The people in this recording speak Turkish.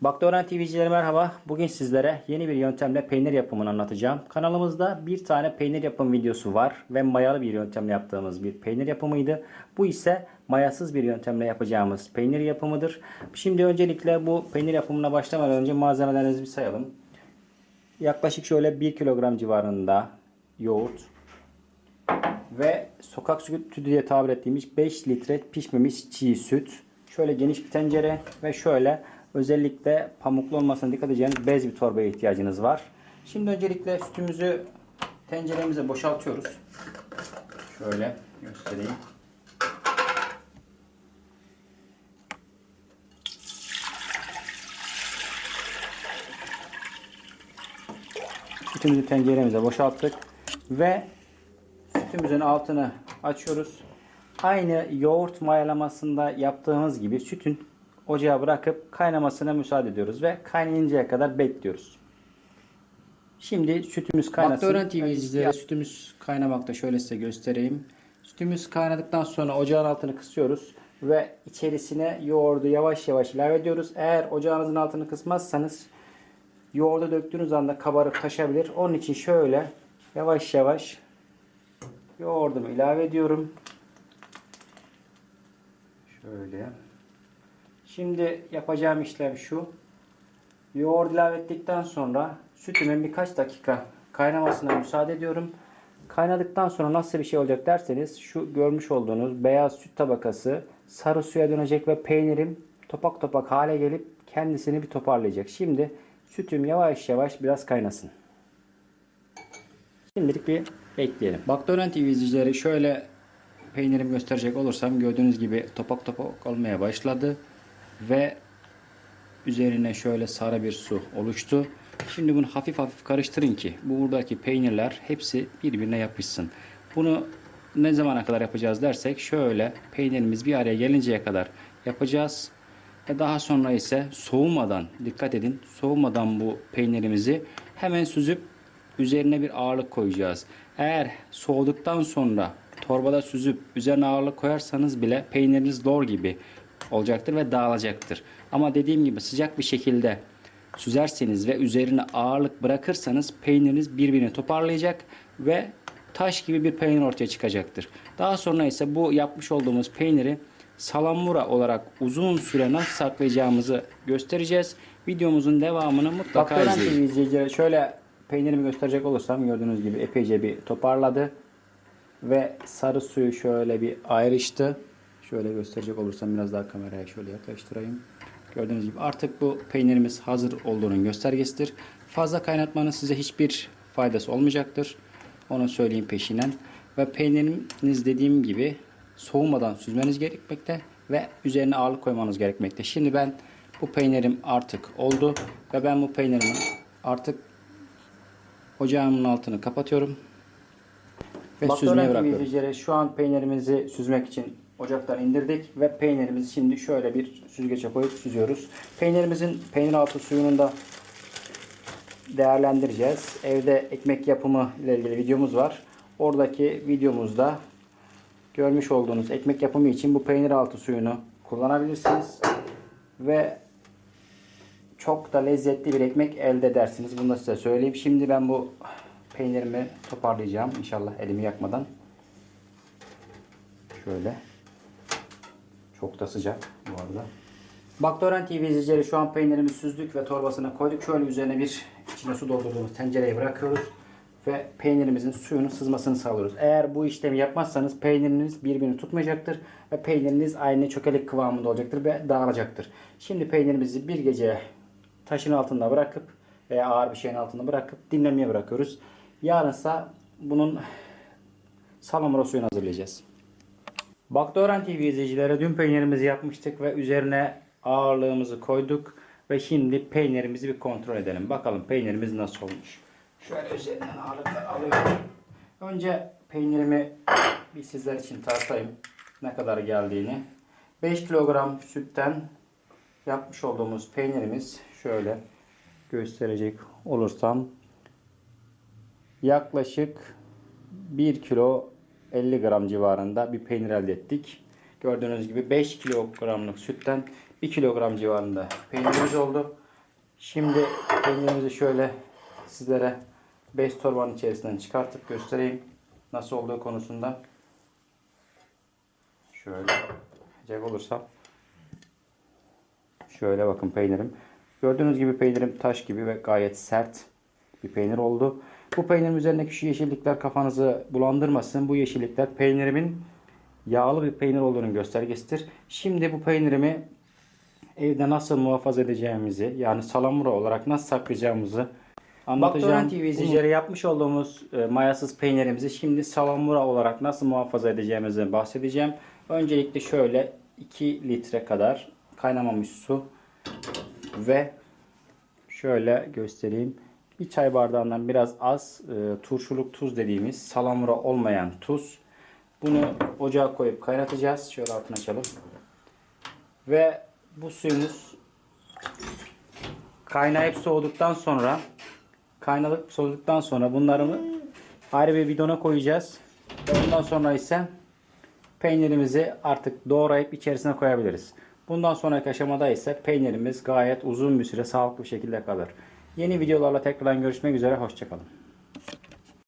Baktören TV'cileri merhaba. Bugün sizlere yeni bir yöntemle peynir yapımını anlatacağım. Kanalımızda bir tane peynir yapım videosu var ve mayalı bir yöntemle yaptığımız bir peynir yapımıydı. Bu ise mayasız bir yöntemle yapacağımız peynir yapımıdır. Şimdi öncelikle bu peynir yapımına başlamadan önce malzemelerimizi bir sayalım. Yaklaşık şöyle 1 kilogram civarında yoğurt ve sokak sütü diye tabir ettiğimiz 5 litre pişmemiş çiğ süt. Şöyle geniş bir tencere ve şöyle özellikle pamuklu olmasına dikkat edeceğiniz bez bir torbaya ihtiyacınız var. Şimdi öncelikle sütümüzü tenceremize boşaltıyoruz. Şöyle göstereyim. Sütümüzü tenceremize boşalttık ve sütümüzün altını açıyoruz. Aynı yoğurt mayalamasında yaptığımız gibi sütün ocağa bırakıp kaynamasına müsaade ediyoruz ve kaynayıncaya kadar bekliyoruz. Şimdi sütümüz kaynasın. Baktören TV izleyicileri sütümüz kaynamakta. Şöyle size göstereyim. Sütümüz kaynadıktan sonra ocağın altını kısıyoruz. ve içerisine yoğurdu yavaş yavaş ilave ediyoruz. Eğer ocağınızın altını kısmazsanız yoğurdu döktüğünüz anda kabarıp taşabilir. Onun için şöyle yavaş yavaş yoğurdumu ilave ediyorum. Şöyle. Şimdi yapacağım işlem şu. Yoğurt ilave ettikten sonra sütümün birkaç dakika kaynamasına müsaade ediyorum. Kaynadıktan sonra nasıl bir şey olacak derseniz şu görmüş olduğunuz beyaz süt tabakası sarı suya dönecek ve peynirim topak topak hale gelip kendisini bir toparlayacak. Şimdi sütüm yavaş yavaş biraz kaynasın. Şimdilik bir bekleyelim. Baktören TV izleyicileri şöyle peynirimi gösterecek olursam gördüğünüz gibi topak topak olmaya başladı. Ve üzerine şöyle sarı bir su oluştu. Şimdi bunu hafif hafif karıştırın ki bu buradaki peynirler hepsi birbirine yapışsın. Bunu ne zamana kadar yapacağız dersek şöyle peynirimiz bir araya gelinceye kadar yapacağız. Ve daha sonra ise soğumadan dikkat edin soğumadan bu peynirimizi hemen süzüp üzerine bir ağırlık koyacağız. Eğer soğuduktan sonra torbada süzüp üzerine ağırlık koyarsanız bile peyniriniz lor gibi olacaktır ve dağılacaktır. Ama dediğim gibi sıcak bir şekilde süzerseniz ve üzerine ağırlık bırakırsanız peyniriniz birbirini toparlayacak ve taş gibi bir peynir ortaya çıkacaktır. Daha sonra ise bu yapmış olduğumuz peyniri salamura olarak uzun süre nasıl saklayacağımızı göstereceğiz. Videomuzun devamını mutlaka TV izleyin. izleyicileri şöyle peynirimi gösterecek olursam gördüğünüz gibi epeyce bir toparladı. Ve sarı suyu şöyle bir ayrıştı. Şöyle gösterecek olursam biraz daha kameraya şöyle yaklaştırayım. Gördüğünüz gibi artık bu peynirimiz hazır olduğunun göstergesidir. Fazla kaynatmanın size hiçbir faydası olmayacaktır. Onu söyleyeyim peşinen. Ve peyniriniz dediğim gibi soğumadan süzmeniz gerekmekte ve üzerine ağırlık koymanız gerekmekte. Şimdi ben bu peynirim artık oldu ve ben bu peynirimin artık ocağımın altını kapatıyorum ve süzmeye bırakıyorum. şu an peynirimizi süzmek için ocaktan indirdik ve peynirimizi şimdi şöyle bir süzgece koyup süzüyoruz. Peynirimizin peynir altı suyunu da değerlendireceğiz. Evde ekmek yapımı ile ilgili videomuz var. Oradaki videomuzda görmüş olduğunuz ekmek yapımı için bu peynir altı suyunu kullanabilirsiniz. Ve çok da lezzetli bir ekmek elde edersiniz. Bunu da size söyleyeyim. Şimdi ben bu peynirimi toparlayacağım. İnşallah elimi yakmadan. Şöyle. Çok da sıcak bu arada. Baktören TV izleyicileri şu an peynirimi süzdük ve torbasına koyduk. Şöyle üzerine bir içine su doldurduğumuz tencereye bırakıyoruz. Ve peynirimizin suyunun sızmasını sağlıyoruz. Eğer bu işlemi yapmazsanız peyniriniz birbirini tutmayacaktır. Ve peyniriniz aynı çökelek kıvamında olacaktır ve dağılacaktır. Şimdi peynirimizi bir gece taşın altında bırakıp veya ağır bir şeyin altında bırakıp dinlenmeye bırakıyoruz. Yarınsa bunun salamura suyunu hazırlayacağız. Baktören TV izleyicileri dün peynirimizi yapmıştık ve üzerine ağırlığımızı koyduk. Ve şimdi peynirimizi bir kontrol edelim. Bakalım peynirimiz nasıl olmuş. Şöyle üzerinden ağırlıklar alıyorum. Önce peynirimi bir sizler için tartayım. Ne kadar geldiğini. 5 kilogram sütten yapmış olduğumuz peynirimiz şöyle gösterecek olursam yaklaşık 1 kilo 50 gram civarında bir peynir elde ettik. Gördüğünüz gibi 5 kilogramlık sütten 1 kilogram civarında peynirimiz oldu. Şimdi peynirimizi şöyle sizlere bez torbanın içerisinden çıkartıp göstereyim. Nasıl olduğu konusunda. Şöyle bakacak olursam. Şöyle bakın peynirim. Gördüğünüz gibi peynirim taş gibi ve gayet sert bir peynir oldu. Bu peynirin üzerindeki şu yeşillikler kafanızı bulandırmasın. Bu yeşillikler peynirimin yağlı bir peynir olduğunun göstergesidir. Şimdi bu peynirimi evde nasıl muhafaza edeceğimizi yani salamura olarak nasıl saklayacağımızı anlatacağım. Baktören TV izleyicileri yapmış olduğumuz e, mayasız peynirimizi şimdi salamura olarak nasıl muhafaza edeceğimizi bahsedeceğim. Öncelikle şöyle 2 litre kadar kaynamamış su ve şöyle göstereyim. Bir çay bardağından biraz az e, turşuluk tuz dediğimiz salamura olmayan tuz. Bunu ocağa koyup kaynatacağız. Şöyle altını açalım. Ve bu suyumuz kaynayıp soğuduktan sonra kaynadık soğuduktan sonra bunları ayrı bir bidona koyacağız. Ve ondan sonra ise peynirimizi artık doğrayıp içerisine koyabiliriz. Bundan sonraki aşamada ise peynirimiz gayet uzun bir süre sağlıklı bir şekilde kalır. Yeni videolarla tekrar görüşmek üzere. Hoşçakalın.